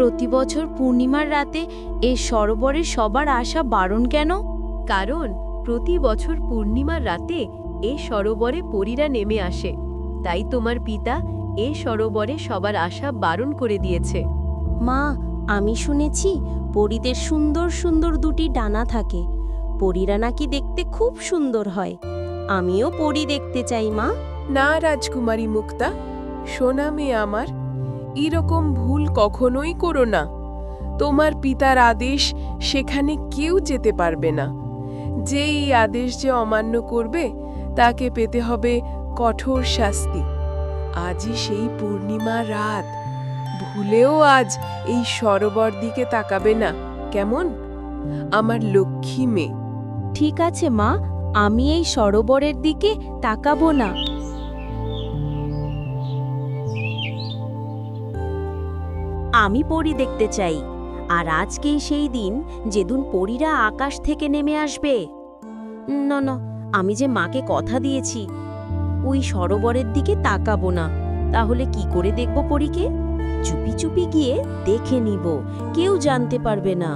প্রতি বছর পূর্ণিমার রাতে এ সরোবরে সবার আসা বারণ কেন? কারণ প্রতি বছর পূর্ণিমার রাতে এ সরোবরে পরীরা নেমে আসে। তাই তোমার পিতা এ সরোবরে সবার আশা বারণ করে দিয়েছে। মা আমি শুনেছি পরীদের সুন্দর সুন্দর দুটি ডানা থাকে। পরীরা নাকি দেখতে খুব সুন্দর হয়। আমিও পরী দেখতে চাই মা। না রাজকুমারী মুক্তা সোনা মেয়ে আমার এরকম ভুল কখনোই করো না। তোমার পিতার আদেশ সেখানে কেউ যেতে পারবে না। যে এই আদেশ যে অমান্য করবে, তাকে পেতে হবে কঠোর শাস্তি। আজই সেই পূর্ণিমা রাত। ভুলেও আজ এই সরোবর দিকে তাকাবে না, কেমন? আমার লক্ষ্মী মেয়ে। ঠিক আছে মা, আমি এই সরোবরের দিকে তাকাবো না। আমি পরি দেখতে চাই। আর আজকেই সেই দিন যেদিন পরীরা আকাশ থেকে নেমে আসবে। না না, আমি যে মাকে কথা দিয়েছি, ওই সরোবরের দিকে তাকাবো না। তাহলে কি করে দেখব পরীকে? চুপি চুপি গিয়ে দেখে নিব, কেউ জানতে পারবে না।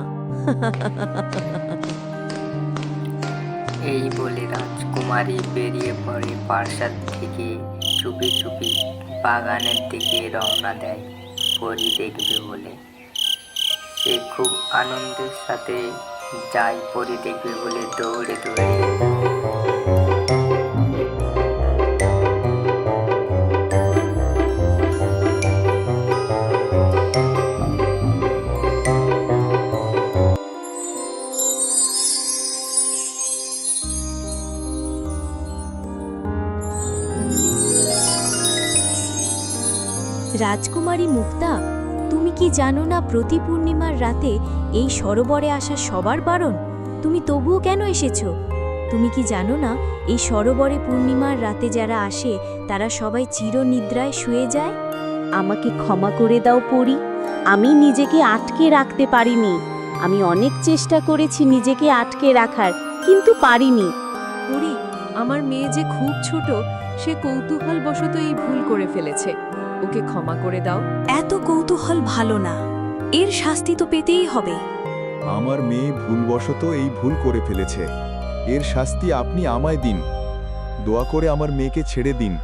এই বলে রাজকুমারী বেরিয়ে পড়ে প্রাসাদ থেকে চুপি চুপি বাগানের দিকে রওনা দেয়। পরি দেখবে বলে সে খুব আনন্দের সাথে যায় পরী দেখবে বলে দৌড়ে দৌড়ে। রাজকুমারী মুক্তা, তুমি কি জানো না প্রতি পূর্ণিমার রাতে এই সরোবরে আসা সবার বারণ? তুমি তবুও কেন এসেছ? তুমি কি জানো না এই সরোবরে পূর্ণিমার রাতে যারা আসে, তারা সবাই চিরনিদ্রায় শুয়ে যায়? আমাকে ক্ষমা করে দাও পড়ি আমি নিজেকে আটকে রাখতে পারিনি। আমি অনেক চেষ্টা করেছি নিজেকে আটকে রাখার, কিন্তু পারিনি। পরি, আমার মেয়ে যে খুব ছোট, সে কৌতূহল বশত এই ভুল করে ফেলেছে। ওকে ক্ষমা করে দাও। এত কৌতূহল ভালো না। এর শাস্তি তো পেতেই হবে। আমার মেয়ে ভুলবশত এই ভুল করে ফেলেছে। এর শাস্তি আপনি আমায় দিন। দোয়া করে আমার মেয়েকে ছেড়ে দিন।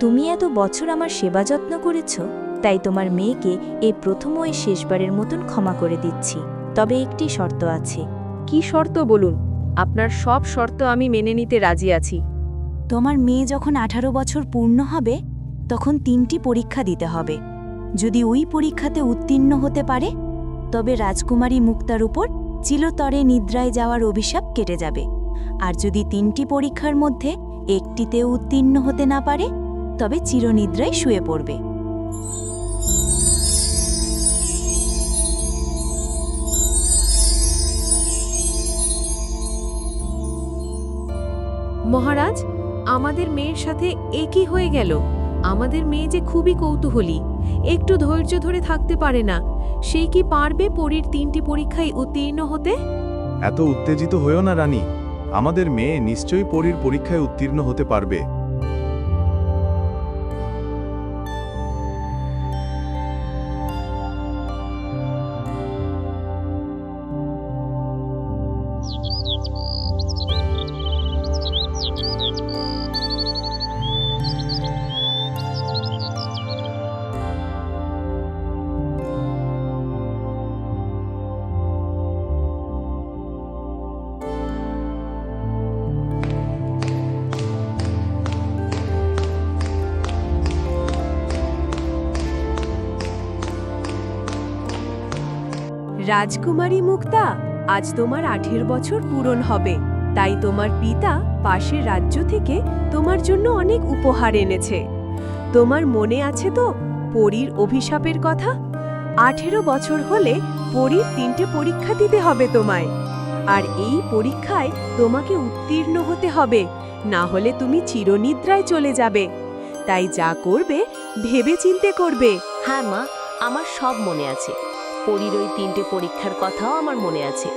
তুমি এত বছর আমার সেবা যত্ন করেছ তাই তোমার মেয়েকে এই প্রথম ওই শেষবারের মতন ক্ষমা করে দিচ্ছি। তবে একটি শর্ত আছে। কি শর্ত বলুন? আপনার সব শর্ত আমি মেনে নিতে রাজি আছি। তোমার মেয়ে যখন আঠারো বছর পূর্ণ হবে তখন তিনটি পরীক্ষা দিতে হবে। যদি ওই পরীক্ষাতে উত্তীর্ণ হতে পারে, তবে রাজকুমারী মুক্তার উপর চিলতরে নিদ্রায় যাওয়ার অভিশাপ কেটে যাবে। আর যদি তিনটি পরীক্ষার মধ্যে একটিতে উত্তীর্ণ হতে না পারে, তবে চিরনিদ্রায় শুয়ে পড়বে। মহারাজ, আমাদের মেয়ের সাথে একই হয়ে গেল? আমাদের মেয়ে যে খুবই কৌতূহলী, একটু ধৈর্য ধরে থাকতে পারে না, সে কি পারবে পরীর তিনটি পরীক্ষায় উত্তীর্ণ হতে? এত উত্তেজিত হয়েও না রানী, আমাদের মেয়ে নিশ্চয়ই পরীর পরীক্ষায় উত্তীর্ণ হতে পারবে। রাজকুমারী মুক্তা, আজ তোমার আঠের বছর পূরণ হবে। তাই তোমার পিতা পাশের রাজ্য থেকে তোমার জন্য অনেক উপহার এনেছে। তোমার মনে আছে তো পরীর অভিশাপের কথা? আঠেরো বছর হলে পরীর তিনটে পরীক্ষা দিতে হবে তোমায়। আর এই পরীক্ষায় তোমাকে উত্তীর্ণ হতে হবে, না হলে তুমি চিরনিদ্রায় চলে যাবে। তাই যা করবে ভেবে চিন্তে করবে। হ্যাঁ মা, আমার সব মনে আছে। পরির ওই তিনটে পরীক্ষার কথাও আমার মনে আছে।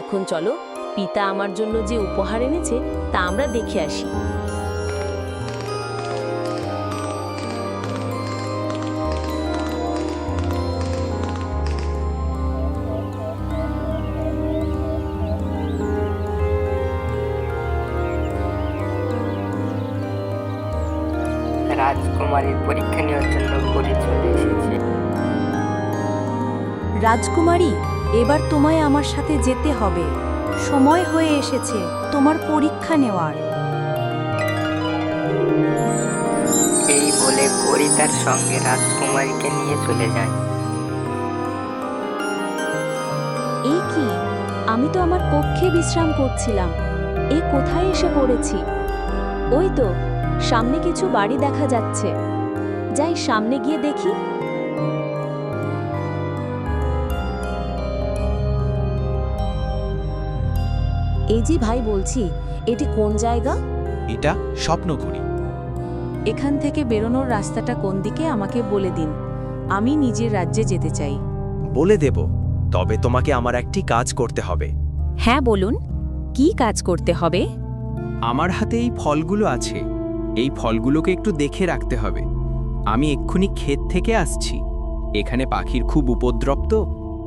এখন চলো, পিতা আমার জন্য যে উপহার এনেছে, তা আমরা দেখে আসি। রাজকুমারীর পরীক্ষা নেওয়ার জন্য পরিচয় দিয়েছি রাজকুমারী এবার তোমায় আমার সাথে যেতে হবে। সময় হয়ে এসেছে তোমার পরীক্ষা নেওয়ার। এই বলে পরি তার সঙ্গে রাজকুমারীকে নিয়ে চলে যায়। এই কি? আমি তো আমার কক্ষে বিশ্রাম করছিলাম। এ কোথায় এসে পড়েছি? ওই তো সামনে কিছু বাড়ি দেখা যাচ্ছে। যাই সামনে গিয়ে দেখি। এই যে ভাই বলছি এটি কোন জায়গা? এটা স্বপ্ন করি এখান থেকে বেরোনোর রাস্তাটা কোন দিকে আমাকে বলে দিন। আমি নিজের রাজ্যে যেতে চাই। বলে দেব তবে তোমাকে আমার একটি কাজ করতে হবে। হ্যাঁ বলুন কি কাজ করতে হবে? আমার হাতে এই ফলগুলো আছে। এই ফলগুলোকে একটু দেখে রাখতে হবে। আমি এক্ষুনি ক্ষেত থেকে আসছি। এখানে পাখির খুব উপদ্রব তো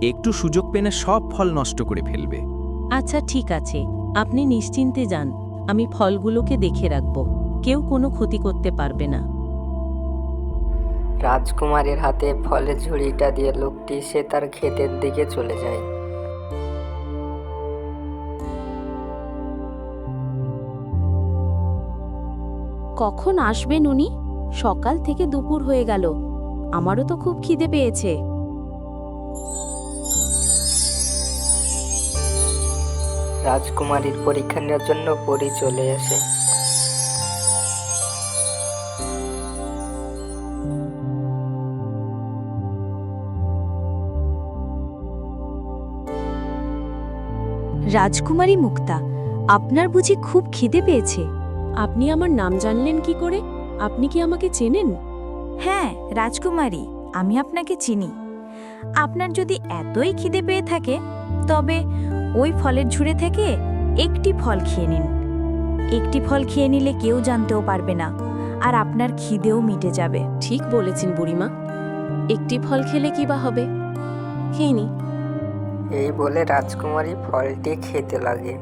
একটু সুযোগ পেনে সব ফল নষ্ট করে ফেলবে। আচ্ছা ঠিক আছে। আপনি নিশ্চিন্তে যান আমি ফলগুলোকে দেখে রাখব কেউ কোনো ক্ষতি করতে পারবে না। রাজকুমারের হাতে ফলের ঝুড়িটা দিয়ে লোকটি সে তার ক্ষেতের দিকে চলে যায়। কখন আসবেন উনি? সকাল থেকে দুপুর হয়ে গেল। আমারও তো খুব খিদে পেয়েছে। রাজকুমারীর পরীক্ষা নেওয়ার জন্য পরি চলে আসে। রাজকুমারী মুক্তা আপনার বুঝি খুব খিদে পেয়েছে। আপনি আমার নাম জানলেন কি করে? আপনি কি আমাকে চেনেন? হ্যাঁ রাজকুমারী আমি আপনাকে চিনি। আপনার যদি এতই খিদে পেয়ে থাকে তবে ওই ফলের ঝুড়ে থেকে একটি ফল খেয়ে নিন। একটি ফল খেয়ে নিলে কেউ জানতেও পারবে না আর আপনার খিদেও মিটে যাবে। ঠিক বলেছেন বুড়িমা। একটি ফল খেলে কি বা হবে? খেয়ে নি। এই বলে রাজকুমারী ফলটি খেতে লাগে।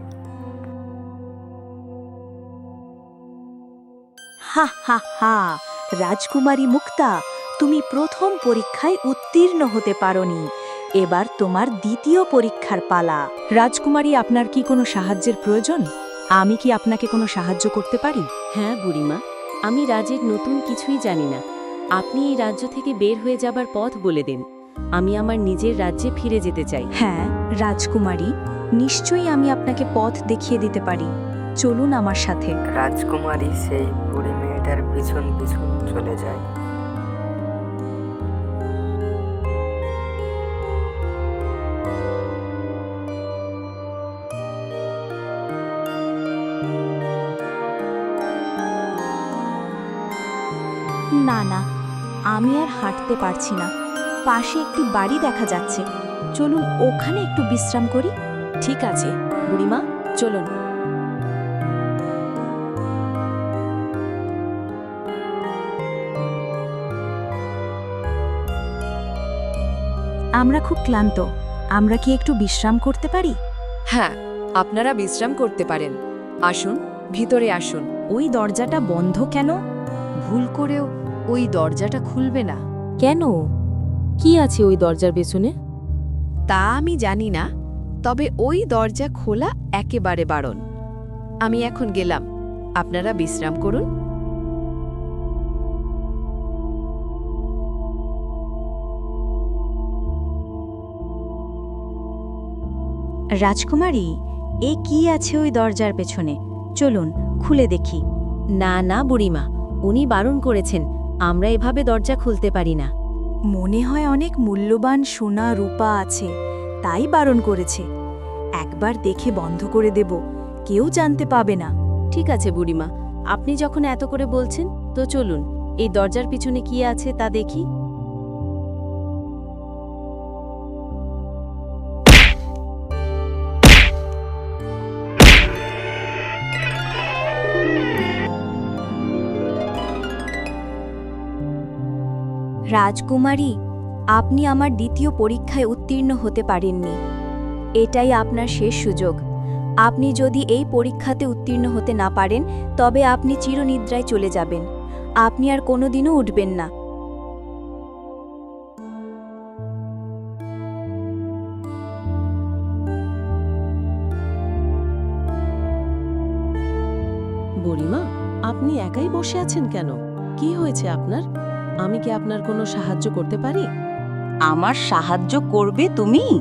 হা হা হা রাজকুমারী মুক্তা তুমি প্রথম পরীক্ষায় উত্তীর্ণ হতে পারোনি। এবার তোমার দ্বিতীয় পরীক্ষার পালা। রাজকুমারী আপনার কি কোনো সাহায্যের প্রয়োজন? আমি কি আপনাকে কোনো সাহায্য করতে পারি? হ্যাঁ বুড়িমা আমি রাজের নতুন কিছুই জানি না। আপনি এই রাজ্য থেকে বের হয়ে যাবার পথ বলে দিন। আমি আমার নিজের রাজ্যে ফিরে যেতে চাই। হ্যাঁ রাজকুমারী নিশ্চয়ই আমি আপনাকে পথ দেখিয়ে দিতে পারি। চলুন আমার সাথে। রাজকুমারী সেই বুড়ি মেয়েটার পিছন পিছন চলে যায়। আমি আর হাঁটতে পারছি না। পাশে একটি বাড়ি দেখা যাচ্ছে। চলুন ওখানে একটু বিশ্রাম করি। ঠিক আছে বুড়িমা চলুন। আমরা খুব ক্লান্ত। আমরা কি একটু বিশ্রাম করতে পারি? হ্যাঁ আপনারা বিশ্রাম করতে পারেন। আসুন ভিতরে আসুন। ওই দরজাটা বন্ধ কেন? ভুল করেও ওই দরজাটা খুলবে না। কেন? কি আছে ওই দরজার পেছনে? তা আমি জানি না তবে ওই দরজা খোলা একেবারে বারণ। আমি এখন গেলাম আপনারা বিশ্রাম করুন। রাজকুমারী এ কি আছে ওই দরজার পেছনে? চলুন খুলে দেখি। না না বুড়িমা উনি বারণ করেছেন। আমরা এভাবে দরজা খুলতে পারি না। মনে হয় অনেক মূল্যবান সোনা রূপা আছে তাই বারণ করেছে। একবার দেখে বন্ধ করে দেব কেউ জানতে পাবে না। ঠিক আছে বুড়িমা আপনি যখন এত করে বলছেন তো চলুন এই দরজার পিছনে কি আছে তা দেখি। রাজকুমারী, আপনি আমার দ্বিতীয় পরীক্ষায় উত্তীর্ণ হতে পারেননি। এটাই আপনার শেষ সুযোগ। আপনি যদি এই পরীক্ষাতে উত্তীর্ণ হতে না পারেন, তবে আপনি চিরনিদ্রায় চলে যাবেন। আপনি আর কোনোদিনও উঠবেন না। বুড়িমা, আপনি একাই বসে আছেন কেন? কি হয়েছে আপনার? আমি কি আপনার কোনো সাহায্য করতে পারি? আমার সাহায্য করবে তুমি?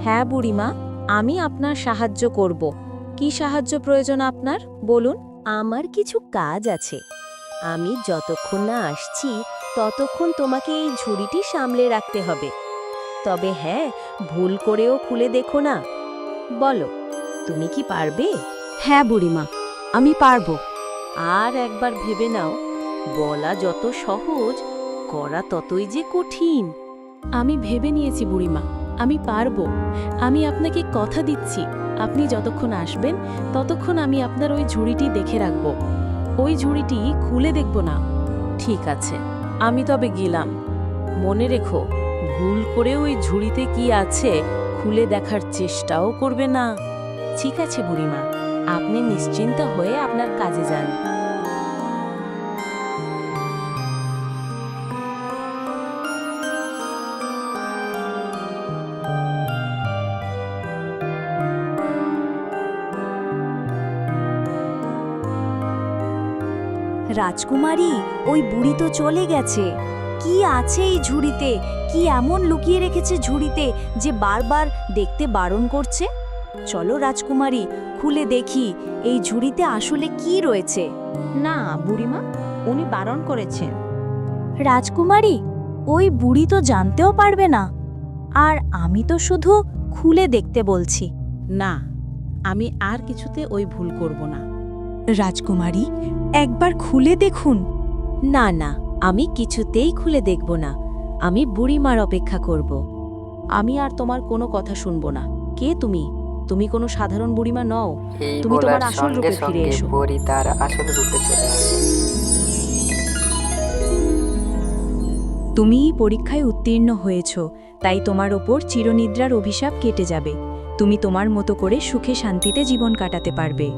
হ্যাঁ বুড়িমা আমি আপনার সাহায্য করব। কি সাহায্য প্রয়োজন আপনার? বলুন। আমার কিছু কাজ আছে। আমি যতক্ষণ না আসছি ততক্ষণ তোমাকে এই ঝুড়িটি সামলে রাখতে হবে। তবে হ্যাঁ ভুল করেও খুলে দেখো না। বলো তুমি কি পারবে? হ্যাঁ বুড়িমা আমি পারব। আর একবার ভেবে নাও বলা যত সহজ করা ততই যে কঠিন। আমি ভেবে নিয়েছি, বুড়িমা, আমি পারব। আমি আপনাকে কথা দিচ্ছি। আপনি যতক্ষণ আসবেন, ততক্ষণ আমি আপনার ওই ঝুড়িটি দেখে রাখব। ওই ঝুড়িটি খুলে দেখব না। ঠিক আছে, আমি তবে গেলাম। মনে রেখো, ভুল করে ওই ঝুড়িতে কি আছে খুলে দেখার চেষ্টাও করবে না। ঠিক আছে, বুড়িমা, আপনি নিশ্চিন্ত হয়ে আপনার কাজে যান। রাজকুমারী ওই বুড়ি তো চলে গেছে। কি আছে এই ঝুড়িতে? কি এমন লুকিয়ে রেখেছে ঝুড়িতে যে বারবার দেখতে বারণ করছে? চলো রাজকুমারী খুলে দেখি এই ঝুড়িতে আসলে কি রয়েছে? না বুড়িমা উনি বারণ করেছেন। রাজকুমারী ওই বুড়ি তো জানতেও পারবে না। আর আমি তো শুধু খুলে দেখতে বলছি। না আমি আর কিছুতে ওই ভুল করব না। রাজকুমারী একবার খুলে দেখুন। না না আমি কিছুতেই খুলে দেখব না। আমি বুড়িমার অপেক্ষা করব। আমি আর তোমার কোনো কথা শুনব না। কে তুমি? তুমি কোনো সাধারণ বুড়িমা নও। তুমি তোমার আসল রূপে ফিরে এসো। পরি তার আসল রূপে চলে আসে। তুমিই পরীক্ষায় উত্তীর্ণ হয়েছ তাই তোমার ওপর চিরনিদ্রার অভিশাপ কেটে যাবে। তুমি তোমার মতো করে সুখে শান্তিতে জীবন কাটাতে পারবে।